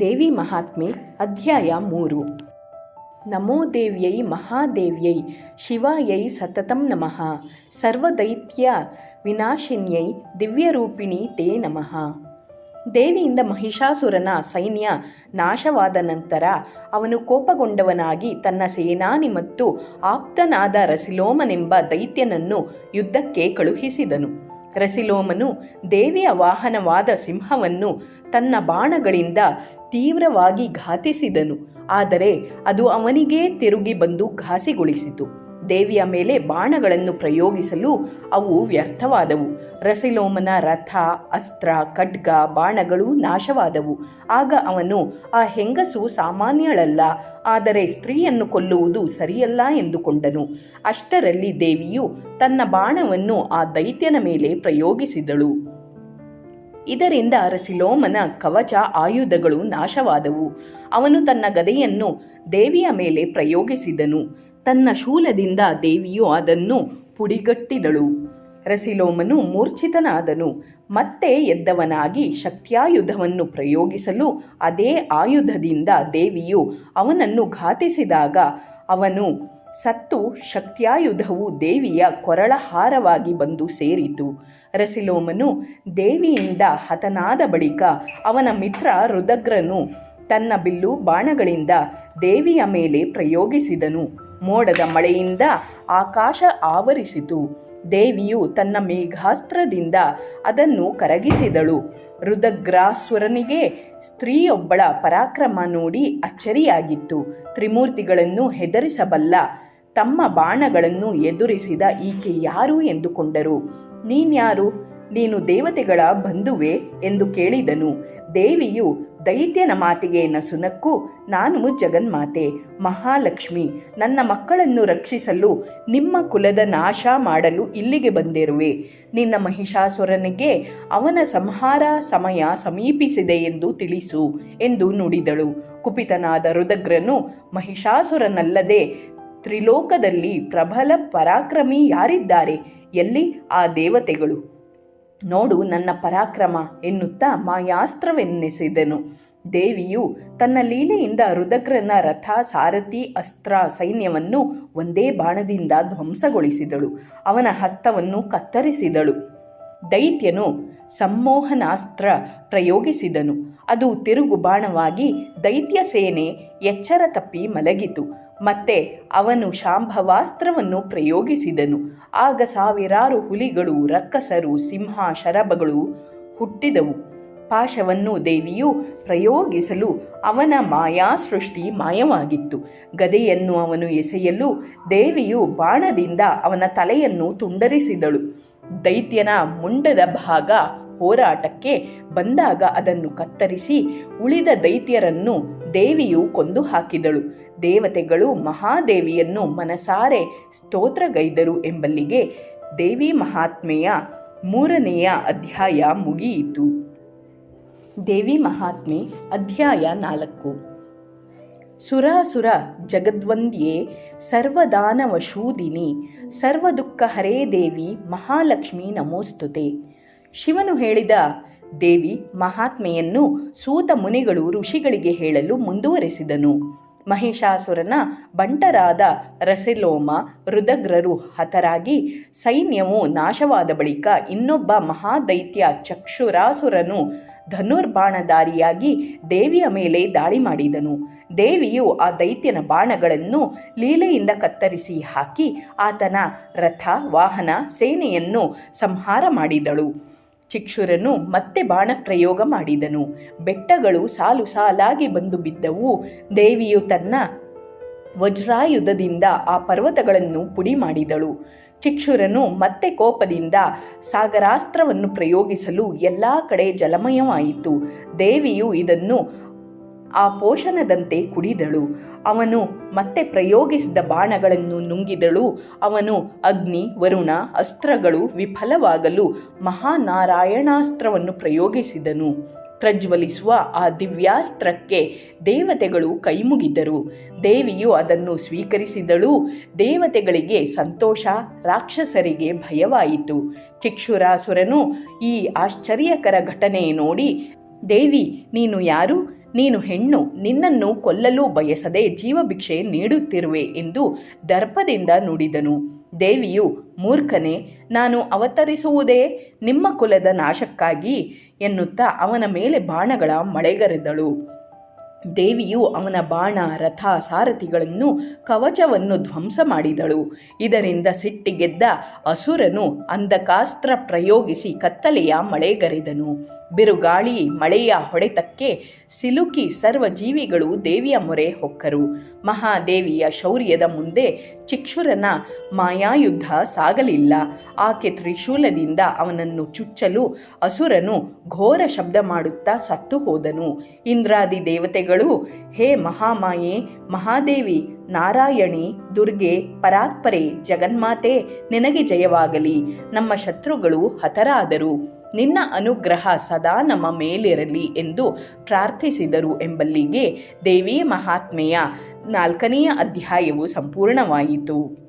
ದೇವಿ ಮಹಾತ್ಮೆ, ಅಧ್ಯಾಯ ಮೂರು. ನಮೋ ದೇವ್ಯೈ, ಮಹಾದೇವ್ಯೈ, ಶಿವಾಯೈ ಸತತಂ ನಮಃ. ಸರ್ವದೈತ್ಯ ವಿನಾಶಿನ್ಯೈ, ದಿವ್ಯರೂಪಿಣಿ ತೇ ನಮಃ. ದೇವಿಯಿಂದ ಮಹಿಷಾಸುರನ ಸೈನ್ಯ ನಾಶವಾದ ನಂತರ ಅವನು ಕೋಪಗೊಂಡವನಾಗಿ ತನ್ನ ಸೇನಾನಿ ಮತ್ತು ಆಪ್ತನಾದ ರಸಿಲೋಮನೆಂಬ ದೈತ್ಯನನ್ನು ಯುದ್ಧಕ್ಕೆ ಕಳುಹಿಸಿದನು. ರಸಿಲೋಮನು ದೇವಿಯ ವಾಹನವಾದ ಸಿಂಹವನ್ನು ತನ್ನ ಬಾಣಗಳಿಂದ ತೀವ್ರವಾಗಿ ಘಾತಿಸಿದನು. ಆದರೆ ಅದು ಅವನಿಗೇ ತಿರುಗಿ ಬಂದು ಘಾಸಿಗೊಳಿಸಿತು. ದೇವಿಯ ಮೇಲೆ ಬಾಣಗಳನ್ನು ಪ್ರಯೋಗಿಸಲು ಅವು ವ್ಯರ್ಥವಾದವು. ರಸಿಲೋಮನ ರಥ, ಅಸ್ತ್ರ, ಖಡ್ಗ, ಬಾಣಗಳು ನಾಶವಾದವು. ಆಗ ಅವನು, ಆ ಹೆಂಗಸು ಸಾಮಾನ್ಯಳಲ್ಲ, ಆದರೆ ಸ್ತ್ರೀಯನ್ನು ಕೊಲ್ಲುವುದು ಸರಿಯಲ್ಲ ಎಂದುಕೊಂಡನು. ಅಷ್ಟರಲ್ಲಿ ದೇವಿಯು ತನ್ನ ಬಾಣವನ್ನು ಆ ದೈತ್ಯನ ಮೇಲೆ ಪ್ರಯೋಗಿಸಿದಳು. ಇದರಿಂದ ರಸಿಲೋಮನ ಕವಚ ಆಯುಧಗಳು ನಾಶವಾದವು. ಅವನು ತನ್ನ ಗದೆಯನ್ನು ದೇವಿಯ ಮೇಲೆ ಪ್ರಯೋಗಿಸಿದನು. ತನ್ನ ಶೂಲದಿಂದ ದೇವಿಯು ಅದನ್ನು ಪುಡಿಗಟ್ಟಿದಳು. ರಸಿಲೋಮನು ಮೂರ್ಛಿತನಾದನು. ಮತ್ತೆ ಎದ್ದವನಾಗಿ ಶಕ್ತ್ಯಾಯುಧವನ್ನು ಪ್ರಯೋಗಿಸಲು ಅದೇ ಆಯುಧದಿಂದ ದೇವಿಯು ಅವನನ್ನು ಘಾತಿಸಿದಾಗ ಅವನು ಸತ್ತು ಶಕ್ತ್ಯಾಯುಧವು ದೇವಿಯ ಕೊರಳಹಾರವಾಗಿ ಬಂದು ಸೇರಿತು. ರಸಿಲೋಮನು ದೇವಿಯಿಂದ ಹತನಾದ ಬಳಿಕ ಅವನ ಮಿತ್ರ ರುದಗ್ರನು ತನ್ನ ಬಿಲ್ಲು ಬಾಣಗಳಿಂದ ದೇವಿಯ ಮೇಲೆ ಪ್ರಯೋಗಿಸಿದನು. ಮೋಡದ ಮಳೆಯಿಂದ ಆಕಾಶ ಆವರಿಸಿತು. ದೇವಿಯು ತನ್ನ ಮೇಘಾಸ್ತ್ರದಿಂದ ಅದನ್ನು ಕರಗಿಸಿದಳು. ರುದಗ್ರಾಸುರನಿಗೆ ಸ್ತ್ರೀಯೊಬ್ಬಳ ಪರಾಕ್ರಮ ನೋಡಿ ಅಚ್ಚರಿಯಾಗಿತ್ತು. ತ್ರಿಮೂರ್ತಿಗಳನ್ನು ಹೆದರಿಸಬಲ್ಲ ತಮ್ಮ ಬಾಣಗಳನ್ನು ಎದುರಿಸಿದ ಈಕೆ ಯಾರು ಎಂದುಕೊಂಡರು? ನೀನ್ಯಾರು? ನೀನು ದೇವತೆಗಳ ಬಂಧುವೆ ಎಂದು ಕೇಳಿದನು. ದೇವಿಯು, ದೈತ್ಯನ ಮಾತಿಗೆ ನಸುನಕ್ಕು, ನಾನು ಜಗನ್ಮಾತೆ, ಮಹಾಲಕ್ಷ್ಮಿ, ನನ್ನ ಮಕ್ಕಳನ್ನು ರಕ್ಷಿಸಲು, ನಿಮ್ಮ ಕುಲದ ನಾಶ ಮಾಡಲು ಇಲ್ಲಿಗೆ ಬಂದಿರುವೆ. ನಿನ್ನ ಮಹಿಷಾಸುರನಿಗೆ ಅವನ ಸಂಹಾರ ಸಮಯ ಸಮೀಪಿಸಿದೆ ಎಂದು ತಿಳಿಸು ಎಂದು ನುಡಿದಳು. ಕುಪಿತನಾದ ರುದಗ್ರನು ಮಹಿಷಾಸುರನಲ್ಲದೆ ತ್ರಿಲೋಕದಲ್ಲಿ ಪ್ರಬಲ ಪರಾಕ್ರಮಿ ಯಾರಿದ್ದಾರೆ? ಎಲ್ಲಿ? ಆ ದೇವತೆಗಳು. ನೋಡು ನನ್ನ ಪರಾಕ್ರಮ ಎನ್ನುತ್ತಾ ಮಾಯಾಸ್ತ್ರವೆನ್ನೆಸೆದನು. ದೇವಿಯು ತನ್ನ ಲೀಲೆಯಿಂದ ರುದಗ್ರನ ರಥ ಸಾರಥಿ ಅಸ್ತ್ರ ಸೈನ್ಯವನ್ನು ಒಂದೇ ಬಾಣದಿಂದ ಧ್ವಂಸಗೊಳಿಸಿದಳು. ಅವನ ಹಸ್ತವನ್ನು ಕತ್ತರಿಸಿದಳು. ದೈತ್ಯನು ಸಮ್ಮೋಹನಾಸ್ತ್ರ ಪ್ರಯೋಗಿಸಿದನು. ಅದು ತಿರುಗು ಬಾಣವಾಗಿ ದೈತ್ಯ ಸೇನೆ ಎಚ್ಚರ ತಪ್ಪಿ ಮಲಗಿತು. ಮತ್ತೆ ಅವನು ಶಾಂಭವಾಸ್ತ್ರವನ್ನು ಪ್ರಯೋಗಿಸಿದನು. ಆಗ ಸಾವಿರಾರು ಹುಲಿಗಳು, ರಕ್ಕಸರು, ಸಿಂಹ, ಶರಭಗಳು ಹುಟ್ಟಿದವು. ಪಾಶವನ್ನು ದೇವಿಯು ಪ್ರಯೋಗಿಸಲು ಅವನ ಮಾಯಾ ಸೃಷ್ಟಿ ಮಾಯವಾಗಿತ್ತು. ಗದೆಯನ್ನು ಅವನು ಎಸೆಯಲು ದೇವಿಯು ಬಾಣದಿಂದ ಅವನ ತಲೆಯನ್ನು ತುಂಡರಿಸಿದಳು. ದೈತ್ಯನ ಮುಂಡದ ಭಾಗ ಹೋರಾಟಕ್ಕೆ ಬಂದಾಗ ಅದನ್ನು ಕತ್ತರಿಸಿ ಉಳಿದ ದೈತ್ಯರನ್ನು ದೇವಿಯು ಕೊಂದು ಹಾಕಿದಳು. ದೇವತೆಗಳು ಮಹಾದೇವಿಯನ್ನು ಮನಸಾರೆ ಸ್ತೋತ್ರಗೈದರು ಎಂಬಲ್ಲಿಗೆ ದೇವಿ ಮಹಾತ್ಮೆಯ ಮೂರನೆಯ ಅಧ್ಯಾಯ ಮುಗಿಯಿತು. ದೇವಿ ಮಹಾತ್ಮೆ ಅಧ್ಯಾಯ ನಾಲ್ಕು. ಸುರಾಸುರ ಜಗದ್ವಂದ್ಯೆ ಸರ್ವದಾನವಶೂದಿನಿ, ಸರ್ವದುಃಖ ಹರೇ ದೇವಿ, ಮಹಾಲಕ್ಷ್ಮಿ ನಮೋಸ್ತುತೆ. ಶಿವನು ಹೇಳಿದ ದೇವಿ ಮಹಾತ್ಮೆಯನ್ನು ಸೂತ ಮುನಿಗಳು ಋಷಿಗಳಿಗೆ ಹೇಳಲು ಮುಂದುವರೆಸಿದನು. ಮಹಿಷಾಸುರನ ಬಂಟರಾದ ರಸೆಲೋಮ ರುದಗ್ರರು ಹತರಾಗಿ ಸೈನ್ಯವು ನಾಶವಾದ ಬಳಿಕ ಇನ್ನೊಬ್ಬ ಮಹಾದೈತ್ಯ ಚಕ್ಷುರಾಸುರನು ಧನುರ್ಬಾಣಧಾರಿಯಾಗಿ ದೇವಿಯ ಮೇಲೆ ದಾಳಿ ಮಾಡಿದನು. ದೇವಿಯು ಆ ದೈತ್ಯನ ಬಾಣಗಳನ್ನು ಲೀಲೆಯಿಂದ ಕತ್ತರಿಸಿ ಹಾಕಿ ಆತನ ರಥ, ವಾಹನ, ಸೇನೆಯನ್ನು ಸಂಹಾರ ಮಾಡಿದಳು. ಚಿಕ್ಷುರನು ಮತ್ತೆ ಬಾಣ ಪ್ರಯೋಗ ಮಾಡಿದನು. ಬೆಟ್ಟಗಳು ಸಾಲು ಸಾಲಾಗಿ ಬಂದು ಬಿದ್ದವು. ದೇವಿಯು ತನ್ನ ವಜ್ರಾಯುಧದಿಂದ ಆ ಪರ್ವತಗಳನ್ನು ಪುಡಿ ಮಾಡಿದಳು. ಚಿಕ್ಷುರನು ಮತ್ತೆ ಕೋಪದಿಂದ ಸಾಗರಾಸ್ತ್ರವನ್ನು ಪ್ರಯೋಗಿಸಲು ಎಲ್ಲ ಕಡೆ ಜಲಮಯವಾಯಿತು. ದೇವಿಯು ಇದನ್ನು ಆ ಪೋಷಣದಂತೆ ಕುಡಿದಳು. ಅವನು ಮತ್ತೆ ಪ್ರಯೋಗಿಸಿದ ಬಾಣಗಳನ್ನು ನುಂಗಿದಳು. ಅವನು ಅಗ್ನಿ, ವರುಣ, ಅಸ್ತ್ರಗಳು ವಿಫಲವಾಗಲು ಮಹಾನಾರಾಯಣಾಸ್ತ್ರವನ್ನು ಪ್ರಯೋಗಿಸಿದನು. ಪ್ರಜ್ವಲಿಸುವ ಆ ದಿವ್ಯಾಸ್ತ್ರಕ್ಕೆ ದೇವತೆಗಳು ಕೈಮುಗಿದರು. ದೇವಿಯು ಅದನ್ನು ಸ್ವೀಕರಿಸಿದಳು. ದೇವತೆಗಳಿಗೆ ಸಂತೋಷ, ರಾಕ್ಷಸರಿಗೆ ಭಯವಾಯಿತು. ಚಿಕ್ಷುರಾಸುರನು ಈ ಆಶ್ಚರ್ಯಕರ ಘಟನೆ ನೋಡಿ, ದೇವಿ, ನೀನು ಯಾರು? ನೀನು ಹೆಣ್ಣು, ನಿನ್ನನ್ನು ಕೊಲ್ಲಲು ಬಯಸದೆ ಜೀವಭಿಕ್ಷೆ ನೀಡುತ್ತಿರುವೆ ಎಂದು ದರ್ಪದಿಂದ ನುಡಿದನು. ದೇವಿಯು, ಮೂರ್ಖನೆ, ನಾನು ಅವತರಿಸುವುದೇ ನಿಮ್ಮ ಕುಲದ ನಾಶಕ್ಕಾಗಿ ಎನ್ನುತ್ತಾ ಅವನ ಮೇಲೆ ಬಾಣಗಳ ಮಳೆಗರೆದಳು. ದೇವಿಯು ಅವನ ಬಾಣ, ರಥ, ಸಾರಥಿಗಳನ್ನು ಕವಚವನ್ನು ಧ್ವಂಸ ಮಾಡಿದಳು. ಇದರಿಂದ ಸಿಟ್ಟಿಗೆದ್ದ ಅಸುರನು ಅಂಧಕಾಸ್ತ್ರ ಪ್ರಯೋಗಿಸಿ ಕತ್ತಲೆಯ ಮಳೆಗರೆದನು. ಬಿರುಗಾಳಿ ಮಳೆಯ ಹೊಡೆತಕ್ಕೆ ಸಿಲುಕಿ ಸರ್ವ ಜೀವಿಗಳು ದೇವಿಯ ಮೊರೆ ಹೊಕ್ಕರು. ಮಹಾದೇವಿಯ ಶೌರ್ಯದ ಮುಂದೆ ಚಿಕ್ಷುರನ ಮಾಯಾಯುದ್ಧ ಸಾಗಲಿಲ್ಲ. ಆಕೆ ತ್ರಿಶೂಲದಿಂದ ಅವನನ್ನು ಚುಚ್ಚಲು ಅಸುರನು ಘೋರ ಶಬ್ದ ಮಾಡುತ್ತಾ ಸತ್ತು ಹೋದನು. ಇಂದ್ರಾದಿ ದೇವತೆಗಳು, ಹೇ ಮಹಾಮಾಯೆ, ಮಹಾದೇವಿ, ನಾರಾಯಣಿ, ದುರ್ಗೆ, ಪರಾತ್ಪರೆ, ಜಗನ್ಮಾತೆ, ನಿನಗೆ ಜಯವಾಗಲಿ. ನಮ್ಮ ಶತ್ರುಗಳು ಹತರಾದರು. ನಿನ್ನ ಅನುಗ್ರಹ ಸದಾ ನಮ್ಮ ಮೇಲಿರಲಿ ಎಂದು ಪ್ರಾರ್ಥಿಸಿದರು ಎಂಬಲ್ಲಿಗೆ ದೇವಿ ಮಹಾತ್ಮೆಯ ನಾಲ್ಕನೆಯ ಅಧ್ಯಾಯವು ಸಂಪೂರ್ಣವಾಯಿತು.